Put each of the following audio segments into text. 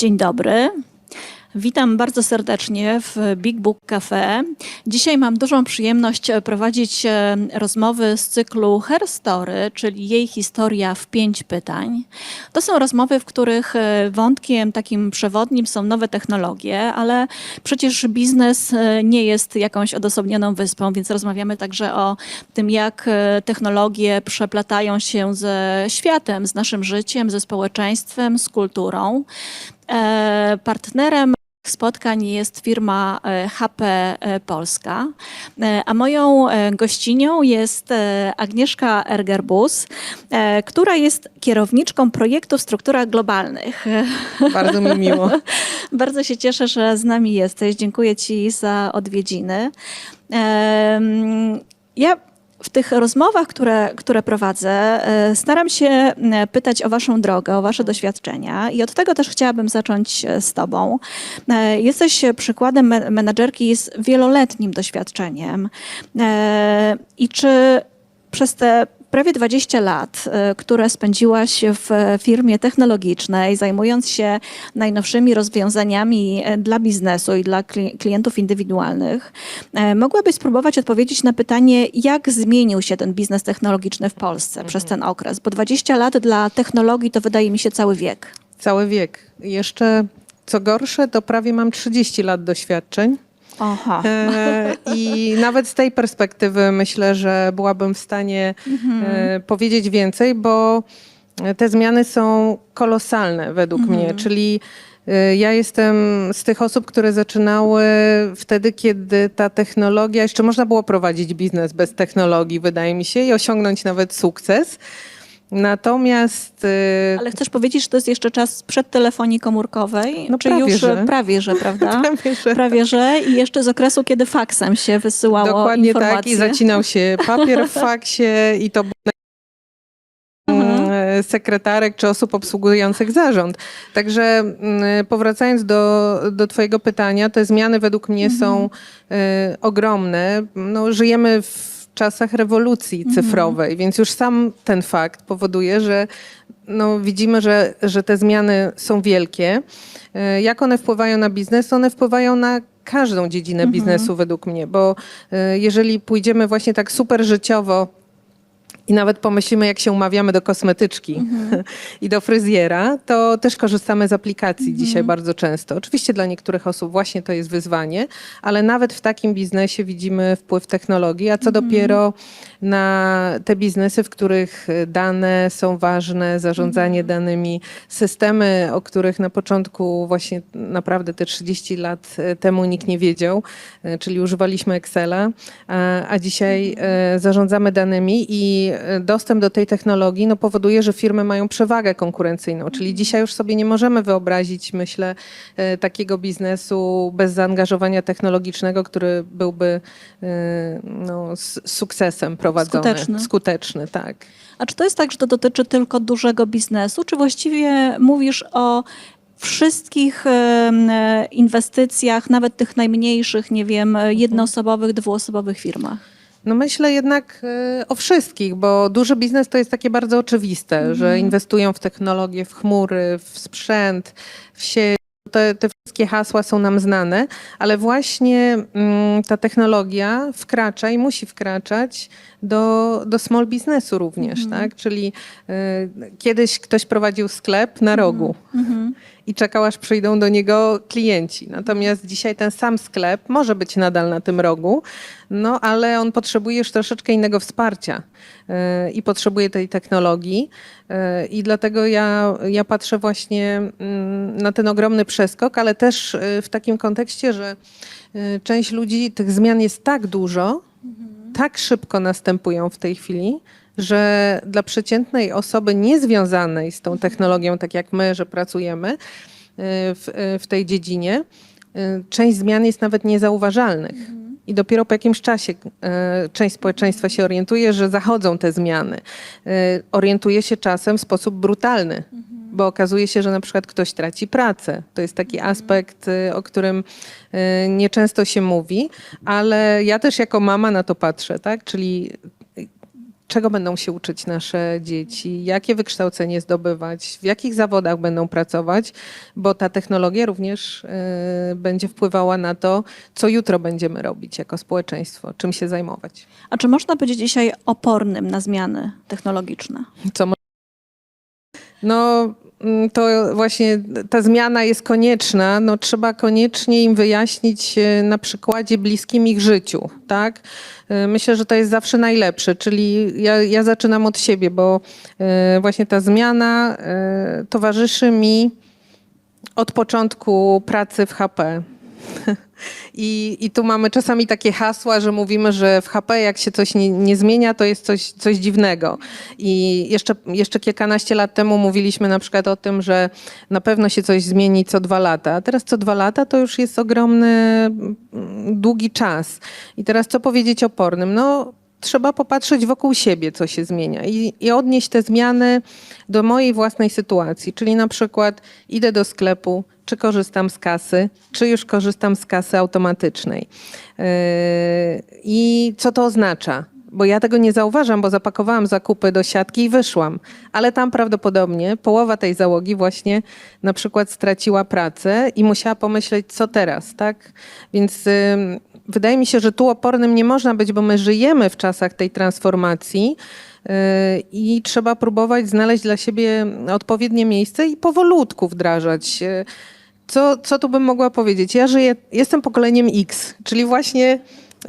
Dzień dobry. Witam bardzo serdecznie w Big Book Cafe. Dzisiaj mam dużą przyjemność e, prowadzić e, rozmowy z cyklu Her Story, czyli jej historia w pięć pytań. To są rozmowy, w których e, wątkiem takim przewodnim są nowe technologie, ale przecież biznes nie jest jakąś odosobnioną wyspą, więc rozmawiamy także o tym, jak technologie przeplatają się ze światem, z naszym życiem, ze społeczeństwem, z kulturą. E, Partnerem spotkań jest firma e, HP e, Polska, a moją gościnią jest Agnieszka Ergerbus, która jest kierowniczką projektu w strukturach globalnych. Bardzo mi miło. Bardzo się cieszę, że z nami jesteś. Dziękuję Ci za odwiedziny. Ja w tych rozmowach, które, które prowadzę, e, staram się pytać o Waszą drogę, o Wasze doświadczenia i od tego też chciałabym zacząć e, z Tobą. E, Jesteś przykładem me- menadżerki z wieloletnim doświadczeniem. I czy przez te prawie 20 lat, e, które spędziłaś w firmie technologicznej, zajmując się najnowszymi rozwiązaniami e, dla biznesu i dla kli- klientów indywidualnych, e, mogłabyś spróbować odpowiedzieć na pytanie, jak zmienił się ten biznes technologiczny w Polsce przez ten okres? Bo 20 lat dla technologii to wydaje mi się cały wiek. Cały wiek. Jeszcze co gorsze, to prawie mam 30 lat doświadczeń. Aha. E, I nawet z tej perspektywy myślę, że byłabym w stanie e, powiedzieć więcej, bo te zmiany są kolosalne według mnie. Czyli e, ja jestem z tych osób, które zaczynały wtedy, kiedy ta technologia, jeszcze można było prowadzić biznes bez technologii, wydaje mi się, i osiągnąć nawet sukces. Natomiast e, Ale chcesz powiedzieć, że to jest jeszcze czas przed telefonii komórkowej? No Czy prawie, już że. prawie, że, prawda? Prawie, że. Prawie, że i jeszcze z okresu, kiedy faksem się wysyłało Dokładnie informacje. tak. I zacinał się papier w faksie i to był Mhm. e, sekretarek czy osób obsługujących zarząd. Także mm, powracając do, do Twojego pytania, te zmiany według mnie są e, ogromne. No, żyjemy w czasach rewolucji cyfrowej, więc już sam ten fakt powoduje, że no, widzimy, że, że te zmiany są wielkie. E, Jak one wpływają na biznes? One wpływają na każdą dziedzinę biznesu według mnie, bo e, jeżeli pójdziemy właśnie tak super życiowo i nawet pomyślimy, jak się umawiamy do kosmetyczki i do fryzjera, to też korzystamy z aplikacji dzisiaj bardzo często. Oczywiście dla niektórych osób właśnie to jest wyzwanie, ale nawet w takim biznesie widzimy wpływ technologii, a co dopiero na te biznesy, w których dane są ważne, zarządzanie danymi, systemy, o których na początku właśnie naprawdę te 30 lat e, temu nikt nie wiedział, e, czyli używaliśmy Excela, a, a dzisiaj e, zarządzamy danymi i e, dostęp do tej technologii no, powoduje, że firmy mają przewagę konkurencyjną, czyli dzisiaj już sobie nie możemy wyobrazić, myślę, e, takiego biznesu bez zaangażowania technologicznego, który byłby e, no, z sukcesem prowadzony. Skuteczny. Skuteczny, tak. A czy to jest tak, że to dotyczy tylko dużego biznesu, czy właściwie mówisz o wszystkich inwestycjach, nawet tych najmniejszych, nie wiem, e, jednoosobowych, dwuosobowych firmach? No myślę jednak e, o wszystkich, bo duży biznes to jest takie bardzo oczywiste, że inwestują w technologię, w chmury, w sprzęt, w sieć. Te, te wszystkie hasła są nam znane, ale właśnie mm, ta technologia wkracza i musi wkraczać do, do small biznesu również, tak? Czyli e, kiedyś ktoś prowadził sklep na rogu i czekał, aż przyjdą do niego klienci. Natomiast dzisiaj ten sam sklep może być nadal na tym rogu, no ale on potrzebuje już troszeczkę innego wsparcia yy, i potrzebuje tej technologii. I dlatego ja, ja patrzę właśnie mm, na ten ogromny przeskok, ale też yy, w takim kontekście, że yy, część ludzi, tych zmian jest tak dużo, tak szybko następują w tej chwili, że dla przeciętnej osoby niezwiązanej z tą technologią, tak jak my, że pracujemy y, w, y, w tej dziedzinie, y, część zmian jest nawet niezauważalnych. I dopiero po jakimś czasie y, część społeczeństwa się orientuje, że zachodzą te zmiany. Y, Orientuje się czasem w sposób brutalny, bo okazuje się, że na przykład ktoś traci pracę. To jest taki aspekt, y, o którym nieczęsto się mówi, ale ja też jako mama na to patrzę, tak? Czyli czego będą się uczyć nasze dzieci, jakie wykształcenie zdobywać, w jakich zawodach będą pracować, bo ta technologia również y, będzie wpływała na to, co jutro będziemy robić jako społeczeństwo, czym się zajmować. A czy można być dzisiaj opornym na zmiany technologiczne? Co no, to właśnie ta zmiana jest konieczna. No, trzeba koniecznie im wyjaśnić e, na przykładzie bliskim ich życiu, tak? E, Myślę, że to jest zawsze najlepsze, czyli ja, ja zaczynam od siebie, bo e, właśnie ta zmiana towarzyszy mi od początku pracy w HP. I, I tu mamy czasami takie hasła, że mówimy, że w HP jak się coś nie, nie zmienia, to jest coś, coś dziwnego. I jeszcze, jeszcze kilkanaście lat temu mówiliśmy na przykład o tym, że na pewno się coś zmieni co dwa lata. A teraz co dwa lata to już jest ogromny, mm, długi czas. I teraz co powiedzieć opornym? No, trzeba popatrzeć wokół siebie, co się zmienia i, i odnieść te zmiany do mojej własnej sytuacji. Czyli na przykład idę do sklepu, czy korzystam z kasy, czy już korzystam z kasy automatycznej. Yy, I co to oznacza? Bo ja tego nie zauważam, bo zapakowałam zakupy do siatki i wyszłam. Ale tam prawdopodobnie połowa tej załogi właśnie na przykład straciła pracę i musiała pomyśleć, co teraz, tak? Więc wydaje mi się, że tu opornym nie można być, bo my żyjemy w czasach tej transformacji yy, i trzeba próbować znaleźć dla siebie odpowiednie miejsce i powolutku wdrażać. Yy, Co, co tu bym mogła powiedzieć? Ja żyję, jestem pokoleniem X, czyli właśnie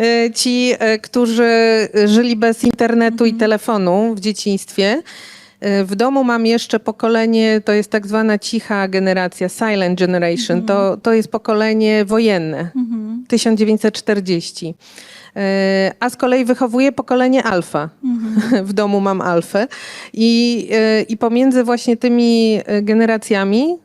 y, ci, y, którzy żyli bez internetu i telefonu w dzieciństwie. Y, W domu mam jeszcze pokolenie, to jest tak zwana cicha generacja, silent generation. To, to jest pokolenie wojenne, 1940. Y, A z kolei wychowuję pokolenie alfa. W domu mam alfę. I, y, I pomiędzy właśnie tymi generacjami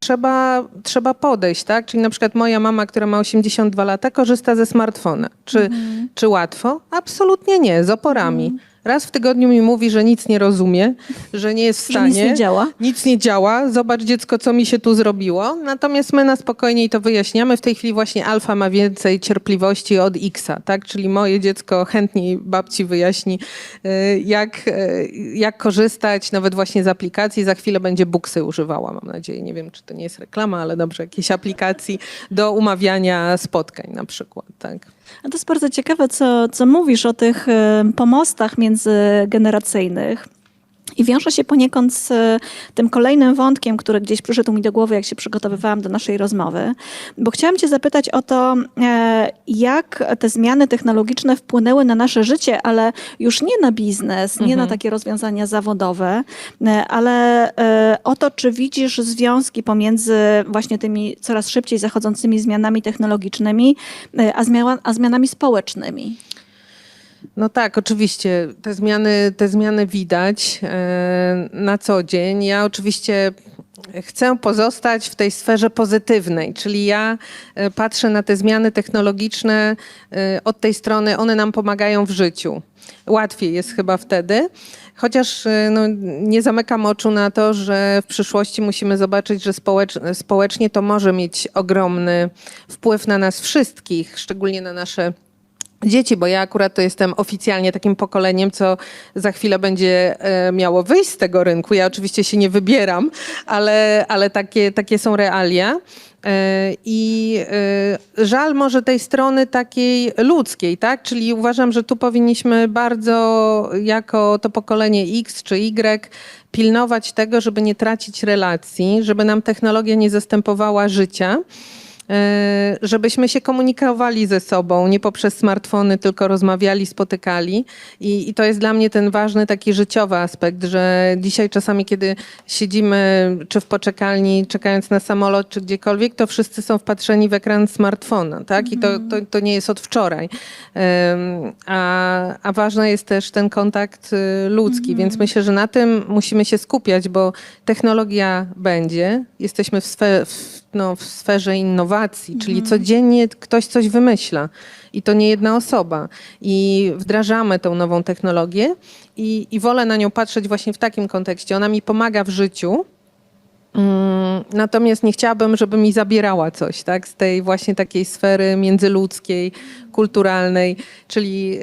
trzeba, trzeba podejść, tak? Czyli na przykład moja mama, która ma 82 lata, korzysta ze smartfona. Czy, czy łatwo? Absolutnie nie, z oporami. Raz w tygodniu mi mówi, że nic nie rozumie, że nie jest w Że stanie. nic nie działa? Nic nie działa. Zobacz dziecko, co mi się tu zrobiło. Natomiast my na spokojniej to wyjaśniamy. W tej chwili właśnie alfa ma więcej cierpliwości od Xa, tak? Czyli moje dziecko chętniej babci wyjaśni, y, jak, y, jak korzystać nawet właśnie z aplikacji. Za chwilę będzie buksy używała, mam nadzieję. Nie wiem, czy to nie jest reklama, ale dobrze, jakieś aplikacji do umawiania spotkań na przykład, tak? A to jest bardzo ciekawe, co, co mówisz o tych e, pomostach międzygeneracyjnych. I wiąże się poniekąd z e, tym kolejnym wątkiem, który gdzieś przyszedł mi do głowy, jak się przygotowywałam do naszej rozmowy, bo chciałam Cię zapytać o to, e, jak te zmiany technologiczne wpłynęły na nasze życie, ale już nie na biznes, nie na takie rozwiązania zawodowe, e, ale o to, czy widzisz związki pomiędzy właśnie tymi coraz szybciej zachodzącymi zmianami technologicznymi, a, zmian, a zmianami społecznymi. No tak, oczywiście. Te zmiany, te zmiany widać e, na co dzień. Ja oczywiście chcę pozostać w tej sferze pozytywnej, czyli ja e, patrzę na te zmiany technologiczne e, od tej strony, one nam pomagają w życiu. Łatwiej jest chyba wtedy. Chociaż no, nie zamykam oczu na to, że w przyszłości musimy zobaczyć, że społecz, społecznie to może mieć ogromny wpływ na nas wszystkich, szczególnie na nasze dzieci, bo ja akurat to jestem oficjalnie takim pokoleniem, co za chwilę będzie e, miało wyjść z tego rynku. Ja oczywiście się nie wybieram, ale, ale takie, takie są realia. E, I e, żal może tej strony takiej ludzkiej, tak? Czyli uważam, że tu powinniśmy bardzo jako to pokolenie X czy Y pilnować tego, żeby nie tracić relacji, żeby nam technologia nie zastępowała życia. E, żebyśmy się komunikowali ze sobą, nie poprzez smartfony, tylko rozmawiali, spotykali. I, I to jest dla mnie ten ważny taki życiowy aspekt, że dzisiaj czasami, kiedy siedzimy czy w poczekalni, czekając na samolot, czy gdziekolwiek, to wszyscy są wpatrzeni w ekran smartfona, tak? I to, to, to nie jest od wczoraj. A, a ważny jest też ten kontakt y, ludzki, więc myślę, że na tym musimy się skupiać, bo technologia będzie. Jesteśmy w, sfe, w, no, w sferze innowacji, czyli codziennie ktoś coś wymyśla i to nie jedna osoba. I wdrażamy tą nową technologię i, i wolę na nią patrzeć właśnie w takim kontekście. Ona mi pomaga w życiu, Natomiast nie chciałabym, żeby mi zabierała coś, tak, z tej właśnie takiej sfery międzyludzkiej, kulturalnej, czyli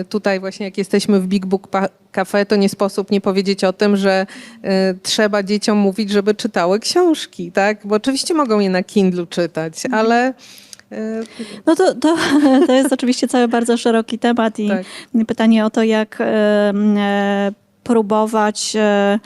y, tutaj właśnie jak jesteśmy w Big Book Cafe, to nie sposób nie powiedzieć o tym, że y, trzeba dzieciom mówić, żeby czytały książki, tak, bo oczywiście mogą je na Kindlu czytać, ale y, No to, to, to jest oczywiście cały bardzo szeroki temat i Tak. pytanie o to, jak e, próbować e,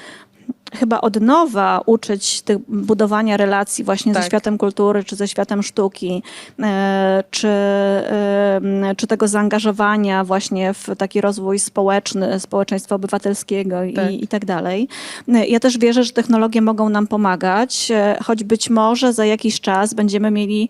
chyba od nowa uczyć tych budowania relacji właśnie ze Tak. światem kultury, czy ze światem sztuki, e, czy, e, czy tego zaangażowania właśnie w taki rozwój społeczny, społeczeństwa obywatelskiego Tak. i, i tak dalej. Ja też wierzę, że technologie mogą nam pomagać, e, choć być może za jakiś czas będziemy mieli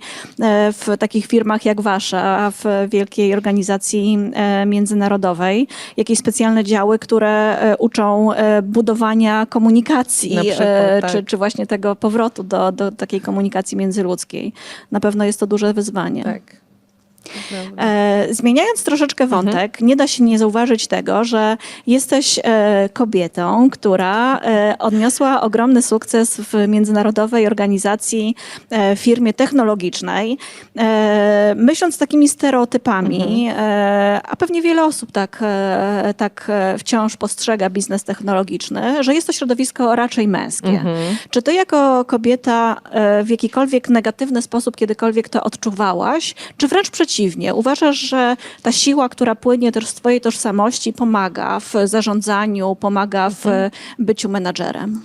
w takich firmach jak wasza, w wielkiej organizacji międzynarodowej, jakieś specjalne działy, które uczą budowania komunikacji, Przykład, e, tak. czy, czy właśnie tego powrotu do, do takiej komunikacji międzyludzkiej. Na pewno jest to duże wyzwanie. tak. E, zmieniając troszeczkę wątek, nie da się nie zauważyć tego, że jesteś e, kobietą, która e, odniosła ogromny sukces w międzynarodowej organizacji, firmie technologicznej. Myśląc takimi stereotypami, e, a pewnie wiele osób tak, tak wciąż postrzega biznes technologiczny, że jest to środowisko raczej męskie. Mhm. Czy ty jako kobieta w jakikolwiek negatywny sposób kiedykolwiek to odczuwałaś? Czy wręcz przeciwnie? Uważasz, że ta siła, która płynie też z twojej tożsamości pomaga w zarządzaniu, pomaga w byciu menadżerem?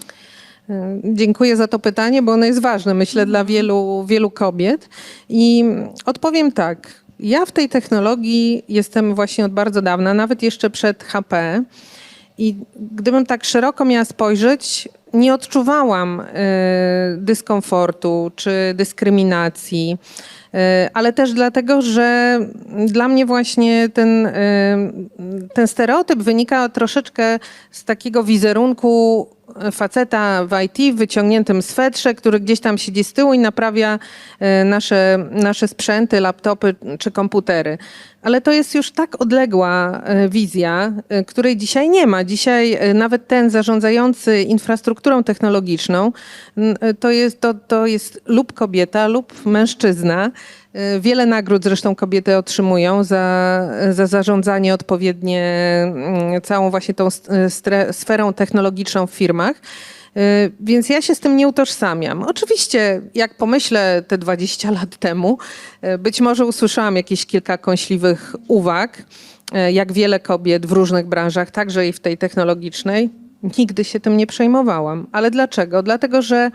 E, Dziękuję za to pytanie, bo ono jest ważne, myślę, dla wielu, wielu kobiet. I odpowiem tak. Ja w tej technologii jestem właśnie od bardzo dawna, nawet jeszcze przed HP. I gdybym tak szeroko miała spojrzeć, nie odczuwałam e, dyskomfortu czy dyskryminacji. E, Ale też dlatego, że dla mnie właśnie ten, e, ten stereotyp wynika troszeczkę z takiego wizerunku faceta w IT w wyciągniętym swetrze, który gdzieś tam siedzi z tyłu i naprawia e, nasze, nasze sprzęty, laptopy czy komputery. Ale to jest już tak odległa wizja, której dzisiaj nie ma. Dzisiaj nawet ten zarządzający infrastrukturą technologiczną to jest, to, to jest lub kobieta, lub mężczyzna. E, Wiele nagród zresztą kobiety otrzymują za, za zarządzanie odpowiednie mm, całą właśnie tą sferą technologiczną w firmach. Y, Więc ja się z tym nie utożsamiam. Oczywiście, jak pomyślę te 20 lat temu, y, być może usłyszałam jakieś kilka kąśliwych uwag, y, jak wiele kobiet w różnych branżach, także i w tej technologicznej. Nigdy się tym nie przejmowałam. Ale dlaczego? Dlatego, że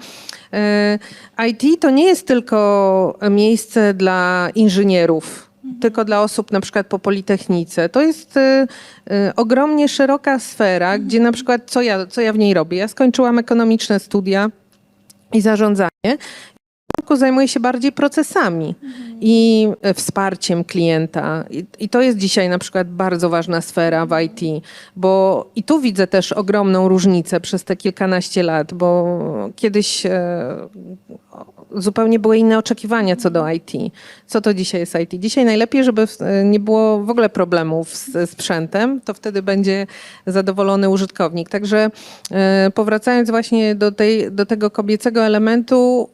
y, IT to nie jest tylko miejsce dla inżynierów, tylko dla osób na przykład po Politechnice. To jest y, y, ogromnie szeroka sfera, gdzie na przykład co ja, co ja w niej robię? Ja skończyłam ekonomiczne studia i zarządzanie. Zajmuję się bardziej procesami i e, wsparciem klienta. I, I to jest dzisiaj na przykład bardzo ważna sfera w IT, bo i tu widzę też ogromną różnicę przez te kilkanaście lat, bo kiedyś e, zupełnie były inne oczekiwania co do IT. Co to dzisiaj jest IT? Dzisiaj najlepiej, żeby e, nie było w ogóle problemów z sprzętem, to wtedy będzie zadowolony użytkownik. Także e, powracając właśnie do, tej, do tego kobiecego elementu,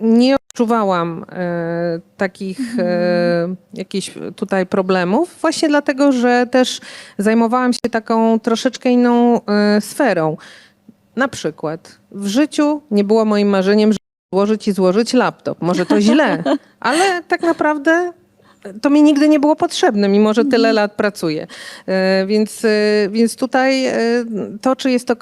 nie odczuwałam e, takich e, jakichś tutaj problemów, właśnie dlatego, że też zajmowałam się taką troszeczkę inną e, sferą. Na przykład w życiu nie było moim marzeniem, żeby złożyć i złożyć laptop. Może to źle, ale tak naprawdę to mi nigdy nie było potrzebne, mimo że tyle lat pracuję. E, Więc, e, więc tutaj e, to, czy jest to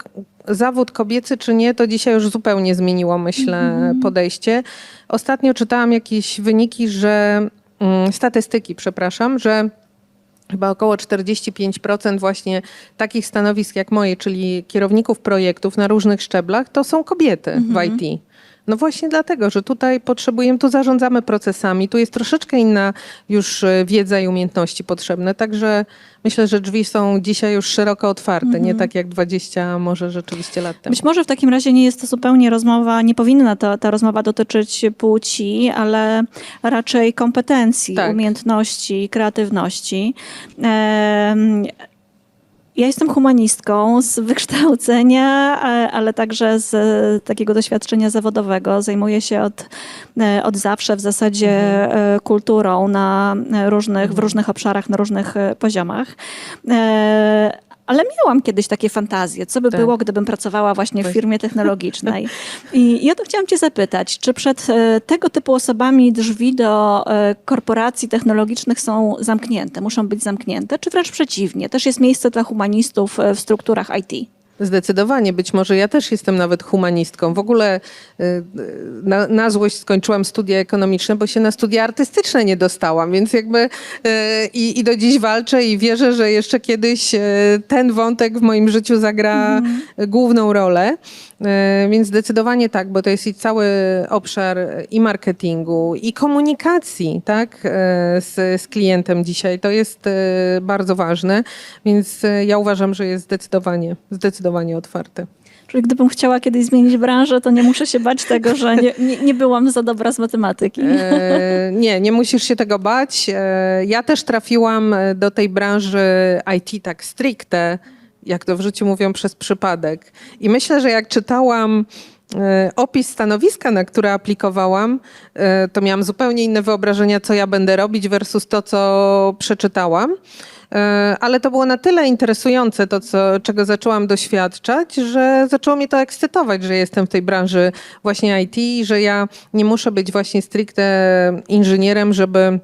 zawód kobiecy, czy nie, to dzisiaj już zupełnie zmieniło, myślę, podejście. Ostatnio czytałam jakieś wyniki, że mm, statystyki, przepraszam, że chyba około 45% właśnie takich stanowisk jak moje, czyli kierowników projektów na różnych szczeblach, to są kobiety w IT. No właśnie dlatego, że tutaj potrzebujemy, tu zarządzamy procesami, tu jest troszeczkę inna już e, wiedza i umiejętności potrzebne, także myślę, że drzwi są dzisiaj już szeroko otwarte, nie tak jak 20 może rzeczywiście lat temu. Być może w takim razie nie jest to zupełnie rozmowa, nie powinna ta, ta rozmowa dotyczyć płci, ale raczej kompetencji, Tak. umiejętności, kreatywności. Em, Ja jestem humanistką z wykształcenia, a- ale także z e, takiego doświadczenia zawodowego. Zajmuję się od, e, od zawsze w zasadzie e, kulturą na e, różnych, w różnych obszarach, na różnych e, poziomach. Ale miałam kiedyś takie fantazje, co by Tak. było, gdybym pracowała właśnie w firmie technologicznej. I ja to chciałam cię zapytać, czy przed e, tego typu osobami drzwi do e, korporacji technologicznych są zamknięte, muszą być zamknięte, czy wręcz przeciwnie, też jest miejsce dla humanistów e, w strukturach IT? Zdecydowanie. Być może ja też jestem nawet humanistką. W ogóle y, y, na, na złość skończyłam studia ekonomiczne, bo się na studia artystyczne nie dostałam, więc jakby y, i, i do dziś walczę i wierzę, że jeszcze kiedyś ten wątek w moim życiu zagra główną rolę. Więc zdecydowanie tak, bo to jest i cały obszar i marketingu, i komunikacji, tak, z, z klientem dzisiaj. To jest bardzo ważne, więc ja uważam, że jest zdecydowanie, zdecydowanie otwarte. Czyli gdybym chciała kiedyś zmienić branżę, to nie muszę się bać tego, że nie, nie, nie byłam za dobra z matematyki. E, nie, nie musisz się tego bać. E, ja też trafiłam e, do tej branży IT tak stricte, jak to w życiu mówią, przez przypadek. I myślę, że jak czytałam opis stanowiska, na które aplikowałam, e, to miałam zupełnie inne wyobrażenia, co ja będę robić versus to, co przeczytałam. E, Ale to było na tyle interesujące, to co, czego zaczęłam doświadczać, że zaczęło mnie to ekscytować, że jestem w tej branży właśnie IT, że ja nie muszę być właśnie stricte inżynierem, żeby,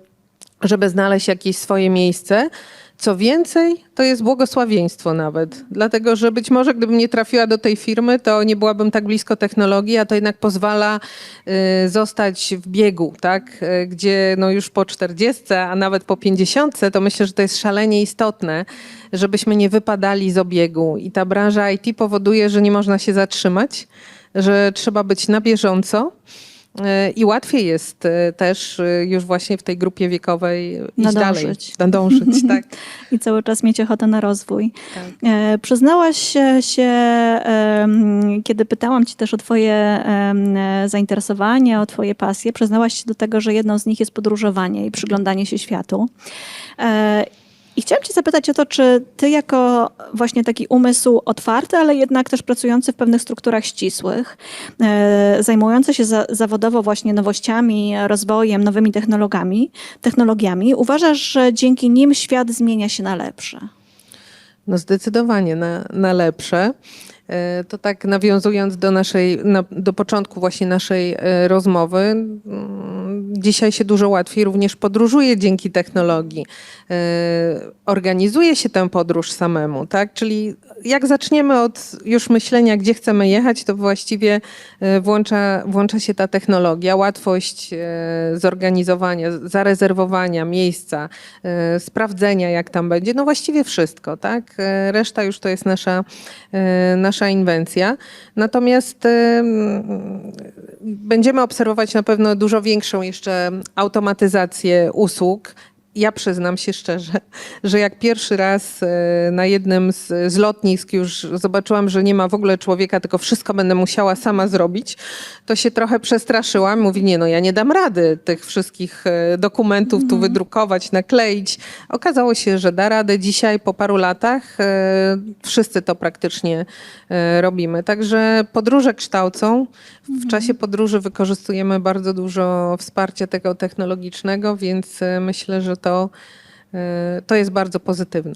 żeby znaleźć jakieś swoje miejsce. Co więcej, to jest błogosławieństwo nawet, dlatego że być może gdybym nie trafiła do tej firmy, to nie byłabym tak blisko technologii, a to jednak pozwala y, zostać w biegu, tak? Y, gdzie no już po 40, a nawet po 50, to myślę, że to jest szalenie istotne, żebyśmy nie wypadali z obiegu. I ta branża IT powoduje, że nie można się zatrzymać, że trzeba być na bieżąco. I łatwiej jest y, też y, już właśnie w tej grupie wiekowej iść dalej. Nadążyć. Tak. I cały czas mieć ochotę na rozwój. Tak. E, przyznałaś się, kiedy pytałam Cię też o Twoje e, zainteresowania, o Twoje pasje, przyznałaś się do tego, że jedną z nich jest podróżowanie i przyglądanie się światu. I chciałam Cię zapytać o to, czy Ty jako właśnie taki umysł otwarty, ale jednak też pracujący w pewnych strukturach ścisłych, e, zajmujący się za, zawodowo właśnie nowościami, rozwojem, nowymi technologiami, technologiami, uważasz, że dzięki nim świat zmienia się na lepsze? No zdecydowanie na, na lepsze. E, To tak nawiązując do naszej, na, do początku właśnie naszej e, rozmowy, mm, dzisiaj się dużo łatwiej również podróżuje dzięki technologii. E, Organizuje się tę podróż samemu, tak? Czyli jak zaczniemy od już myślenia, gdzie chcemy jechać, to właściwie e, włącza, włącza się ta technologia, łatwość e, zorganizowania, zarezerwowania miejsca, e, sprawdzenia, jak tam będzie. No właściwie wszystko, tak? Reszta już to jest nasza, nasza inwencja. Natomiast będziemy obserwować na pewno dużo większą jeszcze automatyzację usług. Ja przyznam się szczerze, że jak pierwszy raz e, na jednym z, z lotnisk już zobaczyłam, że nie ma w ogóle człowieka, tylko wszystko będę musiała sama zrobić, to się trochę przestraszyłam. Mówi, nie no, ja nie dam rady tych wszystkich e, dokumentów tu wydrukować, nakleić. Okazało się, że da radę. Dzisiaj po paru latach e, wszyscy to praktycznie robimy. Także podróże kształcą. W czasie podróży wykorzystujemy bardzo dużo wsparcia tego technologicznego, więc myślę, że to, e, to jest bardzo pozytywne.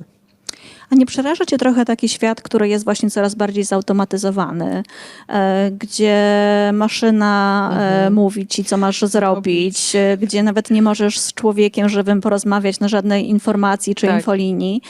A nie przeraża cię trochę taki świat, który jest właśnie coraz bardziej zautomatyzowany, e, gdzie maszyna e, mówi ci, co masz zrobić, e, gdzie nawet nie możesz z człowiekiem żywym porozmawiać na żadnej informacji czy Tak. infolinii,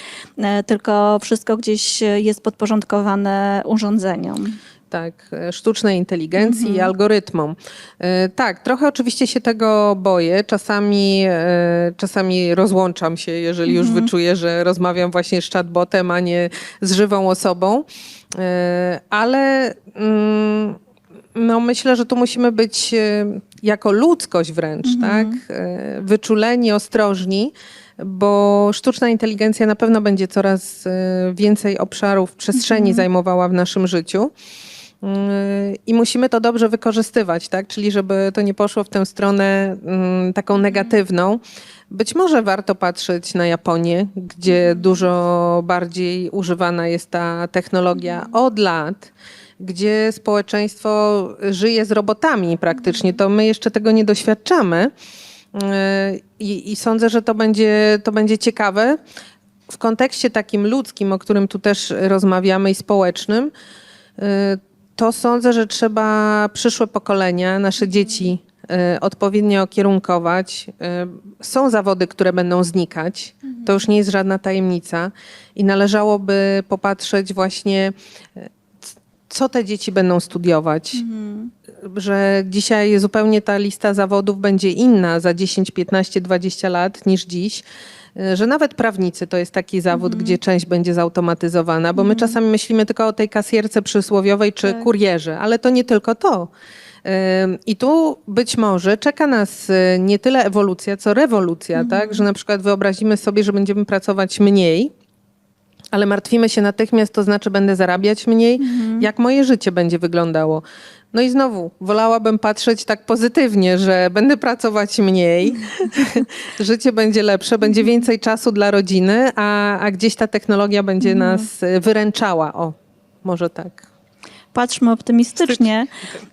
tylko wszystko gdzieś jest podporządkowane urządzeniom. Tak, e, sztucznej inteligencji Mhm. i algorytmom. E, Tak, trochę oczywiście się tego boję. Czasami, e, czasami rozłączam się, jeżeli już Mhm. wyczuję, że rozmawiam właśnie z chatbotem, a nie z żywą osobą. Ale mm, no, myślę, że tu musimy być jako ludzkość wręcz, tak? E, Wyczuleni, ostrożni. Bo sztuczna inteligencja na pewno będzie coraz więcej obszarów przestrzeni zajmowała w naszym życiu. Yy, I musimy to dobrze wykorzystywać, tak? Czyli żeby to nie poszło w tę stronę mm, taką negatywną. Być może warto patrzeć na Japonię, gdzie dużo bardziej używana jest ta technologia od lat, gdzie społeczeństwo żyje z robotami praktycznie. To my jeszcze tego nie doświadczamy. Yy, I, i sądzę, że to będzie, to będzie ciekawe w kontekście takim ludzkim, o którym tu też rozmawiamy i społecznym. To sądzę, że trzeba przyszłe pokolenia, nasze dzieci y, odpowiednio kierunkować. Y, Są zawody, które będą znikać. To już nie jest żadna tajemnica. I należałoby popatrzeć właśnie, y, co te dzieci będą studiować. Że dzisiaj zupełnie ta lista zawodów będzie inna za 10, 15, 20 lat niż dziś. Y, Że nawet prawnicy to jest taki zawód, gdzie część będzie zautomatyzowana, bo my czasami myślimy tylko o tej kasjerce przysłowiowej czy Tak. kurierze, ale to nie tylko to. I tu być może czeka nas y, nie tyle ewolucja, co rewolucja, tak? Że na przykład wyobrazimy sobie, że będziemy pracować mniej, ale martwimy się natychmiast, to znaczy będę zarabiać mniej, jak moje życie będzie wyglądało. No i znowu, wolałabym patrzeć tak pozytywnie, że będę pracować mniej, życie będzie lepsze, będzie więcej czasu dla rodziny, a, a gdzieś ta technologia będzie nas y, wyręczała. O, może tak. Patrzmy optymistycznie.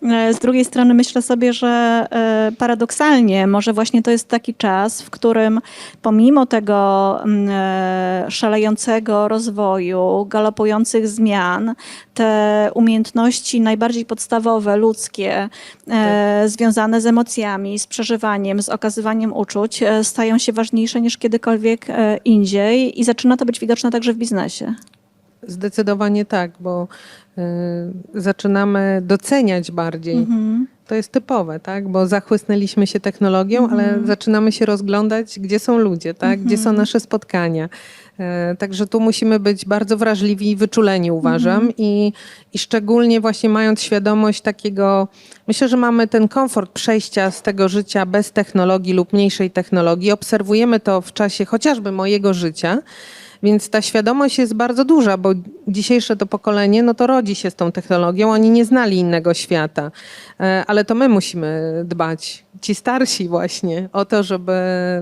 E, Z drugiej strony myślę sobie, że e, paradoksalnie może właśnie to jest taki czas, w którym pomimo tego mm, e, szalejącego rozwoju, galopujących zmian, te umiejętności najbardziej podstawowe, ludzkie, e, związane z emocjami, z przeżywaniem, z okazywaniem uczuć, stają się ważniejsze niż kiedykolwiek indziej i zaczyna to być widoczne także w biznesie. Zdecydowanie tak, bo zaczynamy doceniać bardziej. To jest typowe, tak? Bo zachłysnęliśmy się technologią, ale zaczynamy się rozglądać, gdzie są ludzie, tak? Gdzie są nasze spotkania. E, Także tu musimy być bardzo wrażliwi i wyczuleni, uważam. I, I szczególnie właśnie mając świadomość takiego, myślę, że mamy ten komfort przejścia z tego życia bez technologii lub mniejszej technologii. Obserwujemy to w czasie chociażby mojego życia. Więc ta świadomość jest bardzo duża, bo dzisiejsze to pokolenie, no to rodzi się z tą technologią, oni nie znali innego świata. E, Ale to my musimy dbać, ci starsi właśnie, o to, żeby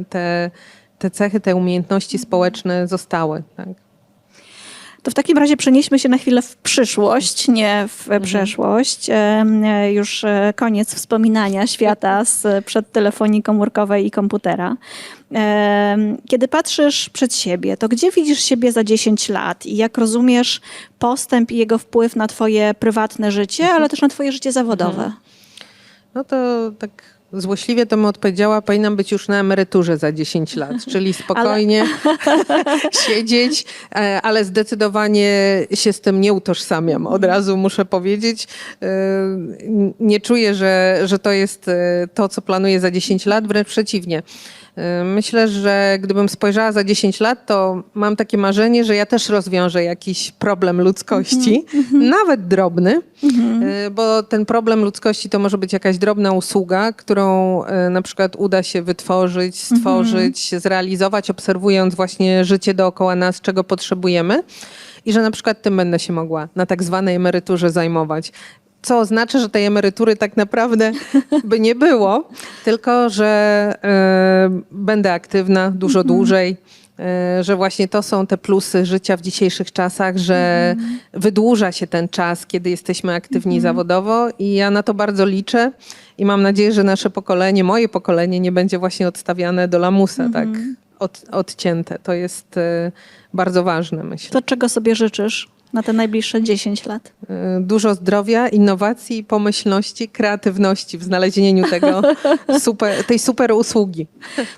te, te cechy, te umiejętności społeczne zostały. Tak. To w takim razie przenieśmy się na chwilę w przyszłość, nie w przeszłość. Em, e, Już e, koniec wspominania świata z przed telefonii komórkowej i komputera. Kiedy patrzysz przed siebie, to gdzie widzisz siebie za 10 lat i jak rozumiesz postęp i jego wpływ na twoje prywatne życie, ale też na twoje życie zawodowe? No to tak złośliwie to bym odpowiedziała, powinnam być już na emeryturze za 10 lat, czyli spokojnie siedzieć, e, ale zdecydowanie się z tym nie utożsamiam. Od razu muszę powiedzieć. E, Nie czuję, że, że to jest e, to, co planuję za 10 lat, wręcz przeciwnie. E, Myślę, że gdybym spojrzała za 10 lat, to mam takie marzenie, że ja też rozwiążę jakiś problem ludzkości, nawet drobny, e, bo ten problem ludzkości to może być jakaś drobna usługa, którą e, na przykład uda się wytworzyć, stworzyć, zrealizować, obserwując właśnie życie dookoła nas, czego potrzebujemy i że na przykład tym będę się mogła na tak zwanej emeryturze zajmować. Co oznacza, że tej emerytury tak naprawdę by nie było, tylko że e, będę aktywna dużo dłużej. e, Że właśnie to są te plusy życia w dzisiejszych czasach, że wydłuża się ten czas, kiedy jesteśmy aktywni zawodowo, i ja na to bardzo liczę. I mam nadzieję, że nasze pokolenie, moje pokolenie, nie będzie właśnie odstawiane do lamusa, tak od, odcięte. To jest e, bardzo ważne, myślę. To czego sobie życzysz na te najbliższe 10 lat? E, Dużo zdrowia, innowacji, pomyślności, kreatywności w znalezieniu tego super, tej super usługi.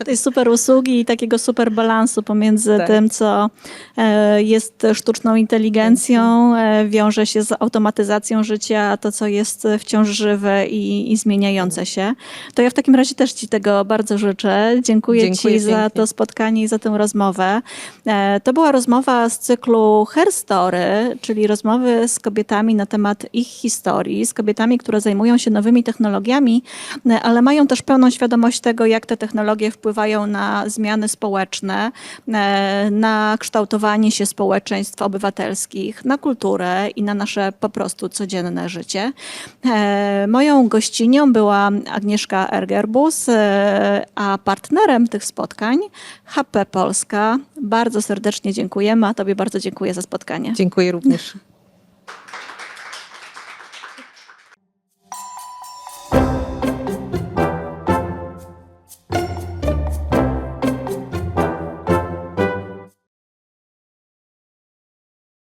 tej super usługi i takiego super balansu pomiędzy Tak. tym, co e, jest sztuczną inteligencją, e, wiąże się z automatyzacją życia, a to, co jest wciąż żywe i, i zmieniające się. To ja w takim razie też Ci tego bardzo życzę. Dziękuję, Dziękuję Ci za pięknie. to spotkanie i za tę rozmowę. To była rozmowa z cyklu Her Czyli rozmowy z kobietami na temat ich historii, z kobietami, które zajmują się nowymi technologiami, e, ale mają też pełną świadomość tego, jak te technologie wpływają na zmiany społeczne, e, na kształtowanie się społeczeństw obywatelskich, na kulturę i na nasze po prostu codzienne życie. E, Moją gościnią była Agnieszka Ergerbus, a partnerem tych spotkań HP Polska. Bardzo serdecznie dziękujemy, a Tobie bardzo dziękuję za spotkanie. Dziękuję również.